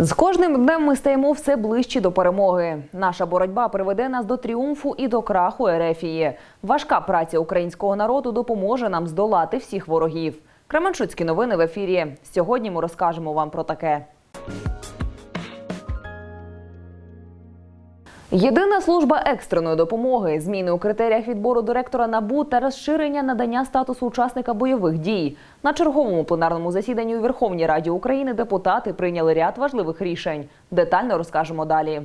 З кожним днем ми стаємо все ближче до перемоги. Наша боротьба приведе нас до тріумфу і до краху Ерефії. Важка праця українського народу допоможе нам здолати всіх ворогів. Кременчуцькі новини в ефірі. Сьогодні ми розкажемо вам про таке. Єдина служба екстреної допомоги, зміни у критеріях відбору директора НАБУ та розширення надання статусу учасника бойових дій. На черговому пленарному засіданні у Верховній Раді України депутати прийняли ряд важливих рішень. Детально розкажемо далі.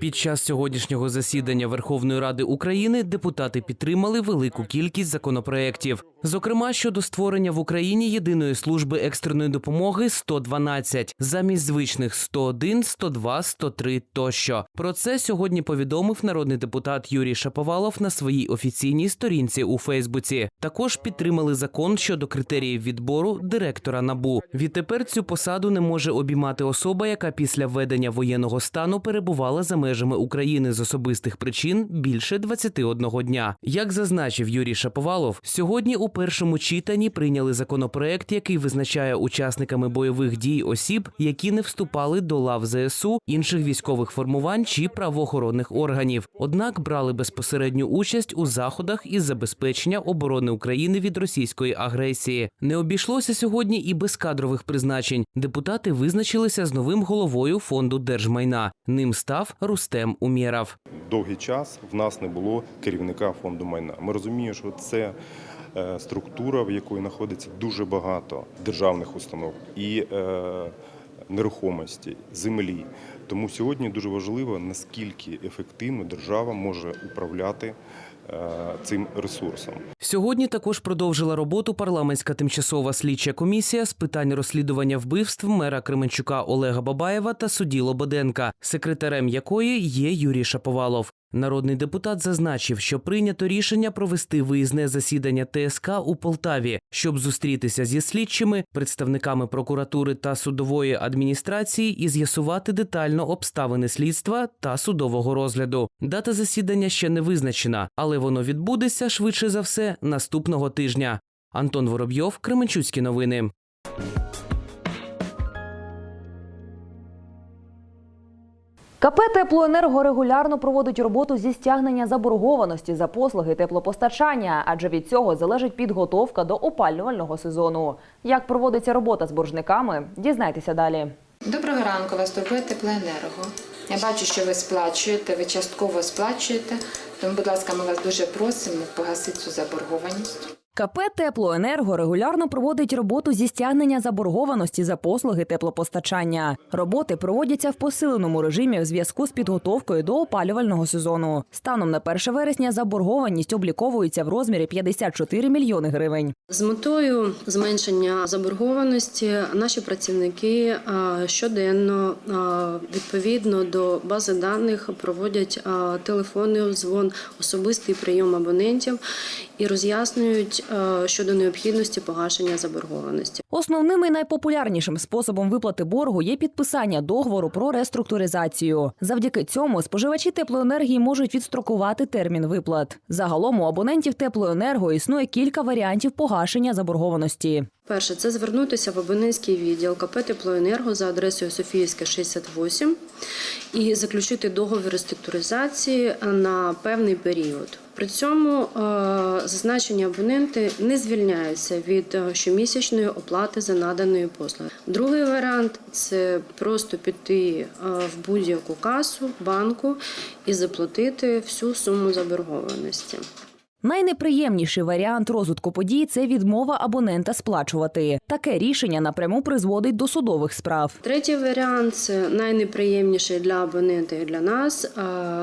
Під час сьогоднішнього засідання Верховної Ради України депутати підтримали велику кількість законопроєктів. Зокрема, щодо створення в Україні єдиної служби екстреної допомоги 112, замість звичних 101, 102, 103 тощо. Про це сьогодні повідомив народний депутат Юрій Шаповалов на своїй офіційній сторінці у Фейсбуці. Також підтримали закон щодо критеріїв відбору директора НАБУ. Відтепер цю посаду не може обіймати особа, яка після введення воєнного стану перебувала за межами України з особистих причин більше 21 дня. Як зазначив Юрій Шаповалов, сьогодні у першому читанні прийняли законопроект, який визначає учасниками бойових дій осіб, які не вступали до лав ЗСУ, інших військових формувань чи правоохоронних органів, однак брали безпосередню участь у заходах із забезпечення оборони України від російської агресії. Не обійшлося сьогодні і без кадрових призначень. Депутати визначилися з новим головою фонду держмайна. Ним став Рустем Умєров. довгий час в нас не було керівника фонду майна. Ми розуміємо, що це е, структура, в якої знаходиться дуже багато державних установ і е, нерухомості, землі. Тому сьогодні дуже важливо, наскільки ефективно держава може управляти цим ресурсом. Сьогодні також продовжила роботу парламентська тимчасова слідча комісія з питань розслідування вбивств мера Кременчука Олега Бабаєва та судді Лободенка, секретарем якої є Юрій Шаповалов. Народний депутат зазначив, що прийнято рішення провести виїзне засідання ТСК у Полтаві, щоб зустрітися зі слідчими, представниками прокуратури та судової адміністрації і з'ясувати детально обставини слідства та судового розгляду. Дата засідання ще не визначена, але воно відбудеться швидше за все наступного тижня. Антон Воробйов, Кременчуцькі новини. КП «Теплоенерго» регулярно проводить роботу зі стягнення заборгованості за послуги теплопостачання, адже від цього залежить підготовка до опалювального сезону. Як проводиться робота з боржниками, дізнайтеся далі. Доброго ранку, вас турбує теплоенерго. Я бачу, що ви сплачуєте, ви частково сплачуєте. Тому, будь ласка, ми вас дуже просимо погасити цю заборгованість. КП «Теплоенерго» регулярно проводить роботу зі стягнення заборгованості за послуги теплопостачання. Роботи проводяться в посиленому режимі в зв'язку з підготовкою до опалювального сезону. Станом на 1 вересня заборгованість обліковується в розмірі 54 мільйони гривень. З метою зменшення заборгованості наші працівники щоденно відповідно до бази даних проводять а, телефонний дзвон, особистий прийом абонентів і роз'яснюють а, щодо необхідності погашення заборгованості. Основним і найпопулярнішим способом виплати боргу є підписання договору про реструктуризацію. Завдяки цьому споживачі теплоенергії можуть відстрокувати термін виплат. Загалом у абонентів теплоенерго існує кілька варіантів погашення заборгованості. Перше це звернутися в абонентський відділ КП «Теплоенерго» за адресою Софіївська, 68 і заключити договір реструктуризації на певний період. При цьому е, зазначені абоненти не звільняються від е, щомісячної оплати за наданої послуги. Другий варіант це просто піти е, в будь-яку касу банку і заплатити всю суму заборгованості. Найнеприємніший варіант розвитку подій це відмова абонента сплачувати. Таке рішення напряму призводить до судових справ. Третій варіант це найнеприємніший для абонента і для нас.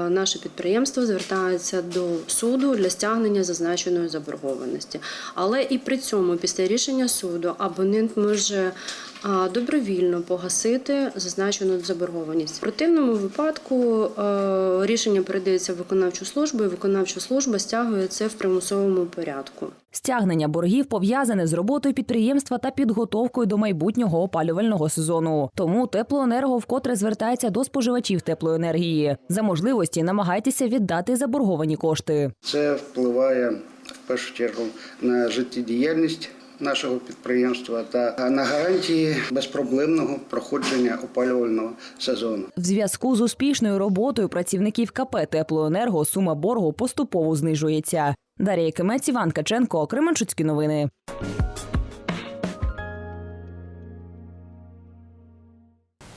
Наше підприємство звертається до суду для стягнення зазначеної заборгованості. Але і при цьому, після рішення суду, абонент може добровільно погасити зазначену заборгованість. В противному випадку е, рішення передається в виконавчу службу, і виконавча служба стягує це в примусовому порядку. Стягнення боргів пов'язане з роботою підприємства та підготовкою до майбутнього опалювального сезону. Тому теплоенерго вкотре звертається до споживачів теплоенергії. За можливості намагайтеся віддати заборговані кошти. Це впливає в першу чергу на життєдіяльність нашого підприємства та на гарантії безпроблемного проходження опалювального сезону. В зв'язку з успішною роботою працівників КП «Теплоенерго» сума боргу поступово знижується. Дар'я Кимець, Іван Каченко, Кременчуцькі новини.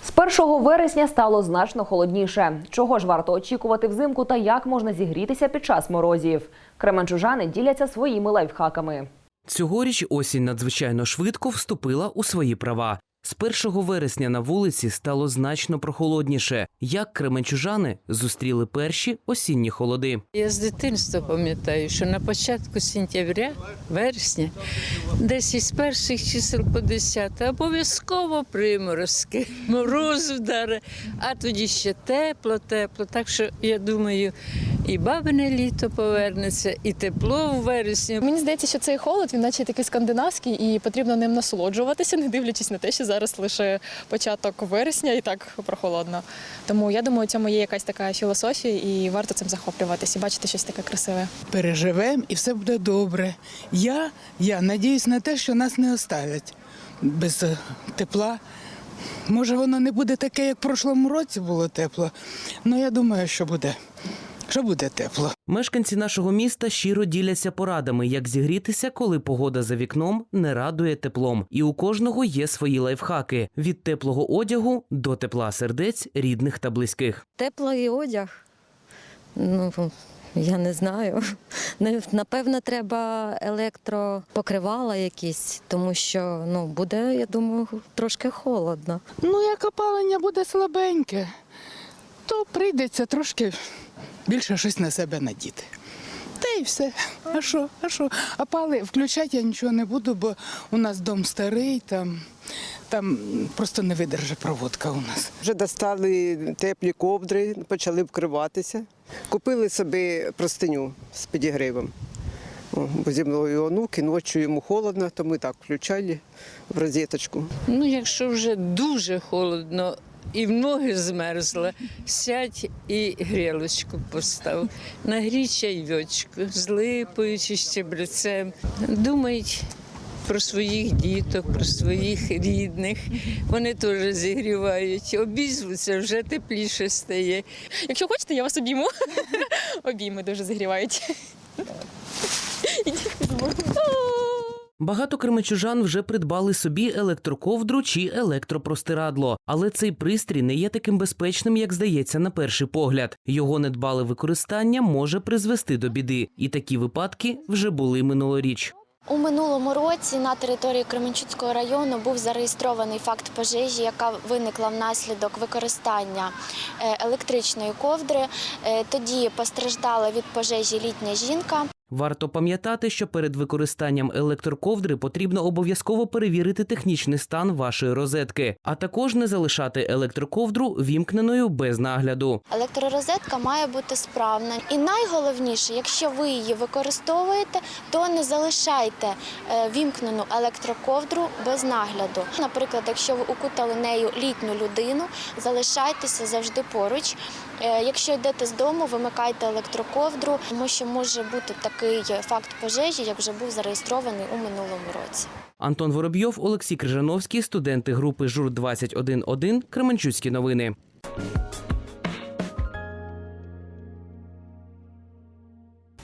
З 1 вересня стало значно холодніше. Чого ж варто очікувати взимку та як можна зігрітися під час морозів? Кременчужани діляться своїми лайфхаками. Цьогоріч осінь надзвичайно швидко вступила у свої права. З 1 вересня на вулиці стало значно прохолодніше. Як кременчужани зустріли перші осінні холоди. Я з дитинства пам'ятаю, що на початку сентября, вересня, десь із перших чисел по 10 обов'язково приморозки, мороз вдаре, а тоді ще тепло, тепло. Так що я думаю, і бабине літо повернеться, і тепло у вересні. Мені здається, що цей холод він наче такий скандинавський, і потрібно ним насолоджуватися, не дивлячись на те, що зараз лише початок вересня і так прохолодно. Тому я думаю, у цьому є якась така філософія, і варто цим захоплюватися, бачити щось таке красиве. переживемо і все буде добре. Я, я надіюсь на те, що нас не оставлять без е, тепла. Може, воно не буде таке, як в прошлому році було тепло, але я думаю, що буде, що буде тепло. Мешканці нашого міста щиро діляться порадами, як зігрітися, коли погода за вікном не радує теплом. І у кожного є свої лайфхаки від теплого одягу до тепла сердець рідних та близьких. Теплий одяг. Ну, я не знаю. Напевно, треба електропокривала якісь, тому що ну, буде, я думаю, трошки холодно. Ну, як опалення буде слабеньке, то прийдеться трошки більше щось на себе надіти. Та й все. А що? А що? А пали включати я нічого не буду, бо у нас дом старий, там, там просто не видержить проводка у нас. Вже достали теплі ковдри, почали вкриватися. Купили собі простиню з підігрівом. О, Бо зі мною онук, і ночі йому холодно, то ми так включали в розеточку. Ну, якщо вже дуже холодно і в ноги змерзла, сядь і грілочку постав. Нагрій чайочку з липою чи щебрецем. Думають про своїх діток, про своїх рідних. Вони теж зігрівають, обізвуться, вже тепліше стає. Якщо хочете, я вас обійму. Обійми дуже зігрівають. Багато кременчужан вже придбали собі електроковдру чи електропростирадло, але цей пристрій не є таким безпечним, як здається на перший погляд. Його недбале використання може призвести до біди, і такі випадки вже були минулоріч. У минулому році на території Кременчуцького району був зареєстрований факт пожежі, яка виникла внаслідок використання е, електричної ковдри. Е, Тоді постраждала від пожежі літня жінка. Варто пам'ятати, що перед використанням електроковдри потрібно обов'язково перевірити технічний стан вашої розетки, а також не залишати електроковдру вімкненою без нагляду. Електророзетка має бути справна. І найголовніше, якщо ви її використовуєте, то не залишайте е, вімкнену електроковдру без нагляду. Наприклад, якщо ви укутали нею літню людину, залишайтеся завжди поруч. Е, Якщо йдете з дому, вимикайте електроковдру, тому що може бути такий факт пожежі, як вже був зареєстрований у минулому році. Антон Воробйов, Олексій Крижановський, студенти групи ЖУР 211 Кременчуцькі новини.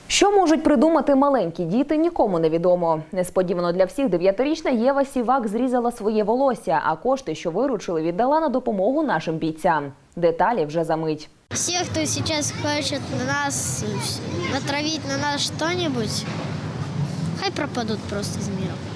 Що можуть придумати маленькі діти, нікому не відомо. Несподівано для всіх дев'ятирічна Єва Сівак зрізала своє волосся, а кошти, що виручили, віддала на допомогу нашим бійцям. Деталі вже за мить. Всі, сейчас хочет на нас натравить на нас что-нибудь, хай пропадут просто из миром.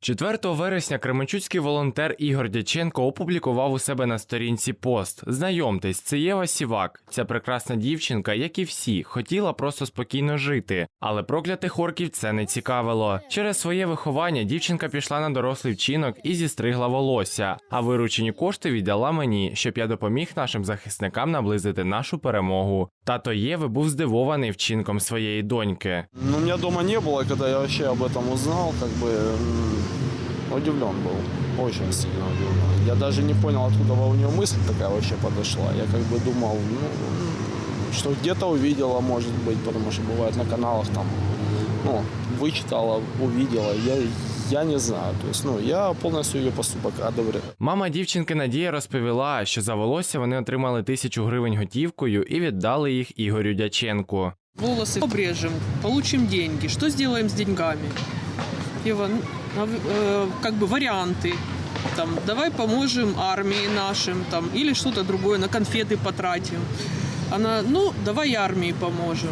4 вересня кременчуцький волонтер Ігор Дяченко опублікував у себе на сторінці пост. Знайомтесь, це Єва Сівак. Ця прекрасна дівчинка, як і всі, хотіла просто спокійно жити, але проклятих орків це не цікавило. Через своє виховання дівчинка пішла на дорослий вчинок і зістригла волосся. А виручені кошти віддала мені, щоб я допоміг нашим захисникам наблизити нашу перемогу. Тато Єви був здивований вчинком своєї доньки. Ну, меня дома не было, когда я вообще об этом узнал, как бы м, удивлен был, очень сильно удивлен. Я даже не понял, откуда у нее мысль такая вообще подошла. Я как бы думал, ну, м, что где-то увидела, может быть, потому что бывает на каналах там, ну, вычитала, увидела, я, я не знаю. То есть, ну, я полностью ее поступок одобряю. Мама дівчинки Надія розповіла, що за волосся вони отримали тисячу гривень готівкою і віддали їх Ігорю Дяченку. волосы обрежем, получим деньги. Что сделаем с деньгами? Иван, а в- э, как бы варианты. Там, давай поможем армии нашим, там, или что-то другое, на конфеты потратим. Она, ну, давай армии поможем.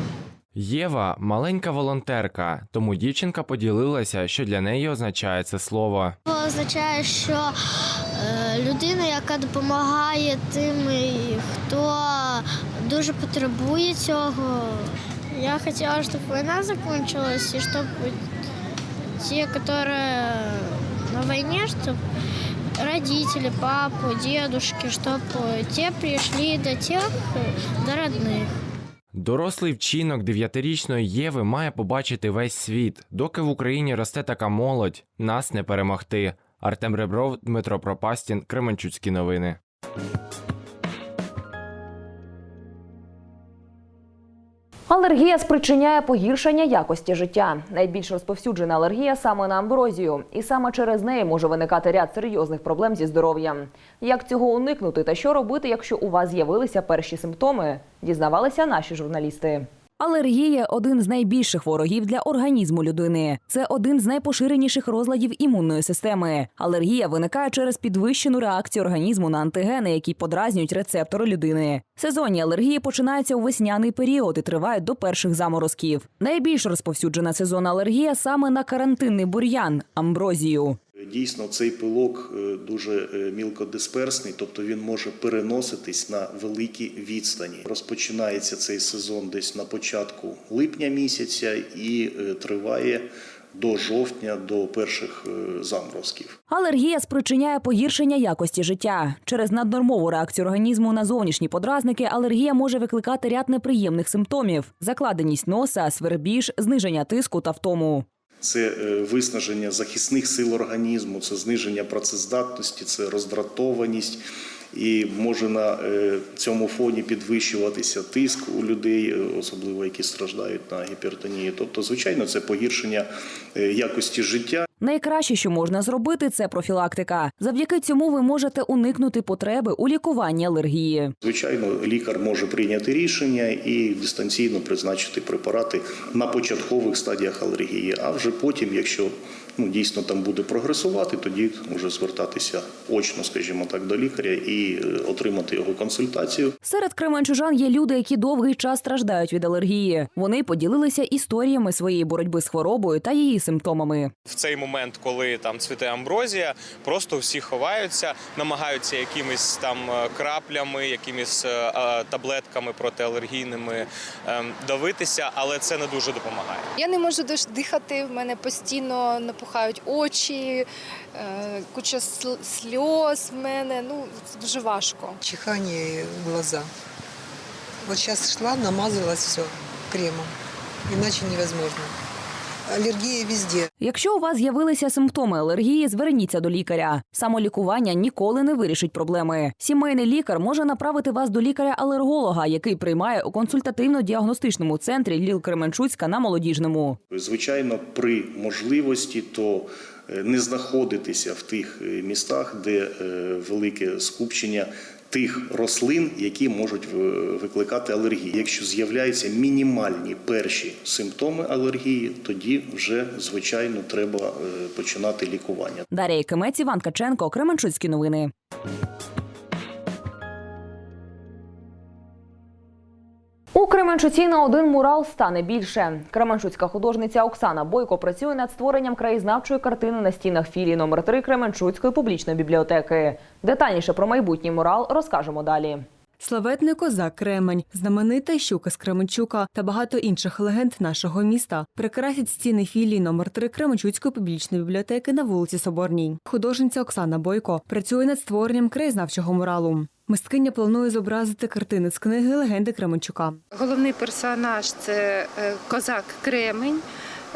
Єва маленька волонтерка, тому дівчинка поділилася, що для неї означає це слово. означає, що е, людина, яка допомагає тим, хто дуже потребує цього. Я хотіла, щоб війна закінчилась, і щоб ті, які на війні, щоб родители, папу, дедушки, щоб ті прийшли до тих, до родних. Дорослий вчинок дев'ятирічної Єви має побачити весь світ. Доки в Україні росте така молодь, нас не перемогти. Артем Ребров, Дмитро Пропастін, Кременчуцькі новини. Алергія спричиняє погіршення якості життя. Найбільш розповсюджена алергія саме на амброзію, і саме через неї може виникати ряд серйозних проблем зі здоров'ям. Як цього уникнути та що робити, якщо у вас з'явилися перші симптоми, дізнавалися наші журналісти. Алергія один з найбільших ворогів для організму людини. Це один з найпоширеніших розладів імунної системи. Алергія виникає через підвищену реакцію організму на антигени, які подразнюють рецептори людини. Сезонні алергії починаються у весняний період і тривають до перших заморозків. Найбільш розповсюджена сезонна алергія саме на карантинний бур'ян амброзію. Дійсно, цей пилок е, дуже е, мілкодисперсний, тобто він може переноситись на великі відстані. Розпочинається цей сезон десь на початку липня місяця і е, триває до жовтня, до перших заморозків. Алергія спричиняє погіршення якості життя. Через наднормову реакцію організму на зовнішні подразники алергія може викликати ряд неприємних симптомів: закладеність носа, свербіж, зниження тиску та втому. Це е, виснаження захисних сил організму, це зниження працездатності, це роздратованість. І може на е, цьому фоні підвищуватися тиск у людей, е, особливо які страждають на гіпертонію. Тобто, звичайно, це погіршення якості життя. Найкраще, що можна зробити, це профілактика. Завдяки цьому ви можете уникнути потреби у лікуванні алергії. Звичайно, лікар може прийняти рішення і дистанційно призначити препарати на початкових стадіях алергії. А вже потім, якщо ну дійсно там буде прогресувати, тоді може звертатися очно, скажімо так, до лікаря і е, отримати його консультацію. Серед кременчужан є люди, які довгий час страждають від алергії. Вони поділилися історіями своєї боротьби з хворобою та її симптомами. в цей момент, коли там цвіте амброзія, просто всі ховаються, намагаються якимись там е, краплями, якимись е, таблетками протиалергійними ем, давитися, але це не дуже допомагає. Я не можу дихати, в мене постійно напухають очі, е, куча сльоз в мене. Ну, дуже важко. Чихання в глаза. Вот сейчас шла, намазалась все кремом. Иначе невозможно. Аллергия везде. Якщо у вас з'явилися симптоми алергії, зверніться до лікаря. Самолікування ніколи не вирішить проблеми. Сімейний лікар може направити вас до лікаря-алерголога, який приймає у консультативно-діагностичному центрі Ліл Кременчуцька на молодіжному. Звичайно, при можливості то е, не знаходитися в тих е, містах, де е, велике скупчення тих рослин, які можуть викликати алергії. Якщо з'являються мінімальні перші симптоми алергії, тоді вже звичайно треба е, починати лікування. Дарія Кимець, Іван Каченко, Кременчуцькі новини. У Кременчуці на один мурал стане більше. Кременчуцька художниця Оксана Бойко працює над створенням краєзнавчої картини на стінах філії номер 3 Кременчуцької публічної бібліотеки. Детальніше про майбутній мурал розкажемо далі. Славетний козак Кремень, знаменита щука з Кременчука та багато інших легенд нашого міста прикрасять стіни філії номер 3 Кременчуцької публічної бібліотеки на вулиці Соборній. Художниця Оксана Бойко працює над створенням краєзнавчого муралу. Мисткиня планує зобразити картини з книги Легенди Кременчука. Головний персонаж це е, козак Кремень.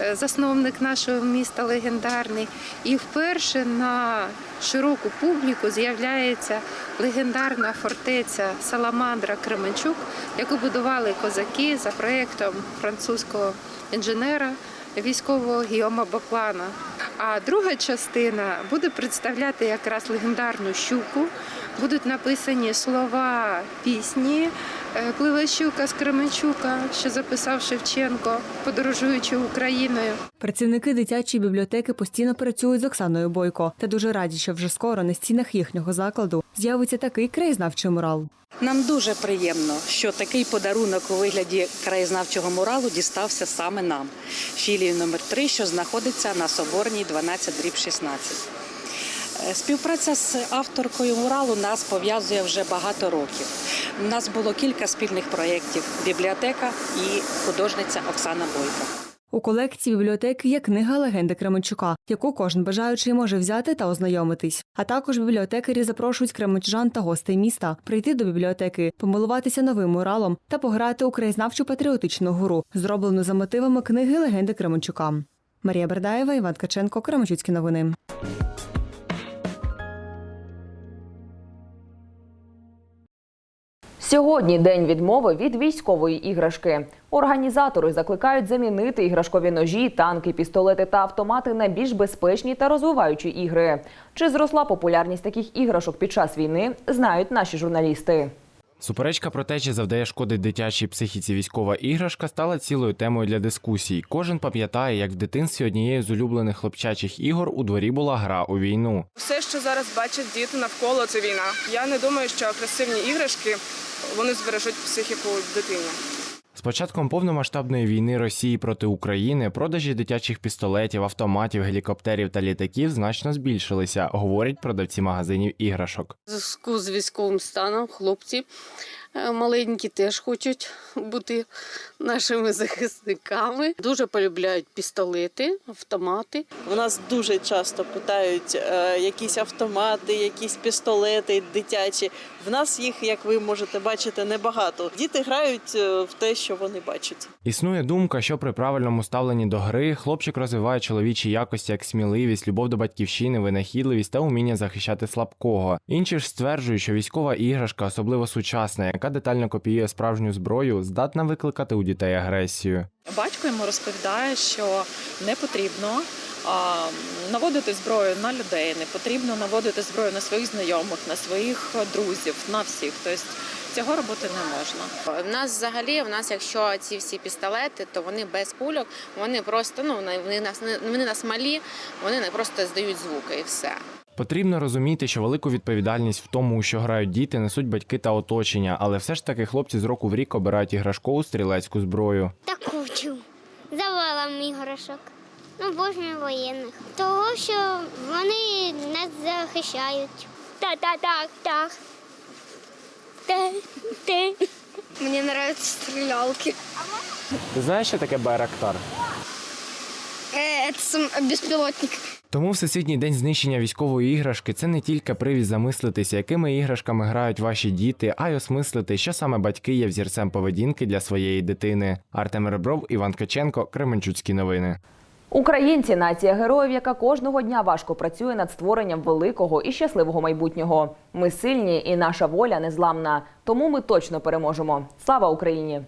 е, засновник нашого міста легендарний. І вперше на широку публіку з'являється легендарна фортеця Саламандра Кременчук, яку будували козаки за проєктом французького інженера військового Гіома Баклана. А друга частина буде представляти якраз легендарну щуку. Будуть написані слова пісні е, Пливе з Кременчука, що записав Шевченко, подорожуючи Україною. Працівники дитячої бібліотеки постійно працюють з Оксаною Бойко та дуже раді, що вже скоро на стінах їхнього закладу з'явиться такий краєзнавчий мурал. Нам дуже приємно, що такий подарунок у вигляді краєзнавчого муралу дістався саме нам, філії номер 3 що знаходиться на Соборній 12 дріб 16. Е, Співпраця з авторкою муралу нас пов'язує вже багато років. У нас було кілька спільних проєктів бібліотека і художниця Оксана Бойко. У колекції бібліотеки є книга легенди Кременчука, яку кожен бажаючий може взяти та ознайомитись. А також бібліотекарі запрошують кременчужан та гостей міста прийти до бібліотеки, помилуватися новим муралом та пограти у краєзнавчу патріотичну гру, зроблену за мотивами книги легенди Кременчука. Марія Бердаєва, Іван Ткаченко, Кременчуцькі новини. Сьогодні день відмови від військової іграшки. Організатори закликають замінити іграшкові ножі, танки, пістолети та автомати на більш безпечні та розвиваючі ігри. Чи зросла популярність таких іграшок під час війни, знають наші журналісти. Суперечка про те, чи завдає шкоди дитячій психіці військова іграшка, стала цілою темою для дискусій. Кожен пам'ятає, як в дитинстві однією з улюблених хлопчачих ігор у дворі була гра у війну. Все, що зараз бачать діти навколо, це війна. Я не думаю, що агресивні іграшки вони збережуть психіку дитині. З початком повномасштабної війни Росії проти України продажі дитячих пістолетів, автоматів, гелікоптерів та літаків значно збільшилися, говорять продавці магазинів іграшок. Зв'язку з військовим станом хлопці маленькі теж хочуть бути нашими захисниками. Дуже полюбляють пістолети, автомати. У нас дуже часто питають е, якісь автомати, якісь пістолети дитячі. В нас їх, як ви можете бачити, небагато. Діти грають е, в те, що вони бачать. Існує думка, що при правильному ставленні до гри хлопчик розвиває чоловічі якості як сміливість, любов до батьківщини, винахідливість та уміння захищати слабкого. Інші ж стверджують, що військова іграшка, особливо сучасна, яка детально копіює справжню зброю, здатна викликати у дітей агресію. Батько йому розповідає, що не потрібно наводити зброю на людей, не потрібно наводити зброю на своїх знайомих, на своїх друзів, на всіх. Тобто цього робити не можна. В нас взагалі, в нас, якщо ці всі пістолети, то вони без кульок, вони просто ну вони нас не вони нас малі, вони не просто здають звуки і все. Потрібно розуміти, що велику відповідальність в тому, що грають діти, несуть батьки та оточення, але все ж таки хлопці з року в рік обирають іграшкову стрілецьку зброю. Та кучу. Завалом іграшок. Ну, божньо воєнних. Того, що вони нас захищають. Так, так, так, так. Те, те. Мені подобаються стрілялки. Ти знаєш, що таке байрактар? Е, це безпілотник. Тому Всесвітній день знищення військової іграшки це не тільки привід замислитися, якими іграшками грають ваші діти, а й осмислити, що саме батьки є взірцем поведінки для своєї дитини. Артем Ребров, Іван Ткаченко, Кременчуцькі новини. Українці нація героїв, яка кожного дня важко працює над створенням великого і щасливого майбутнього. Ми сильні і наша воля незламна. Тому ми точно переможемо. Слава Україні!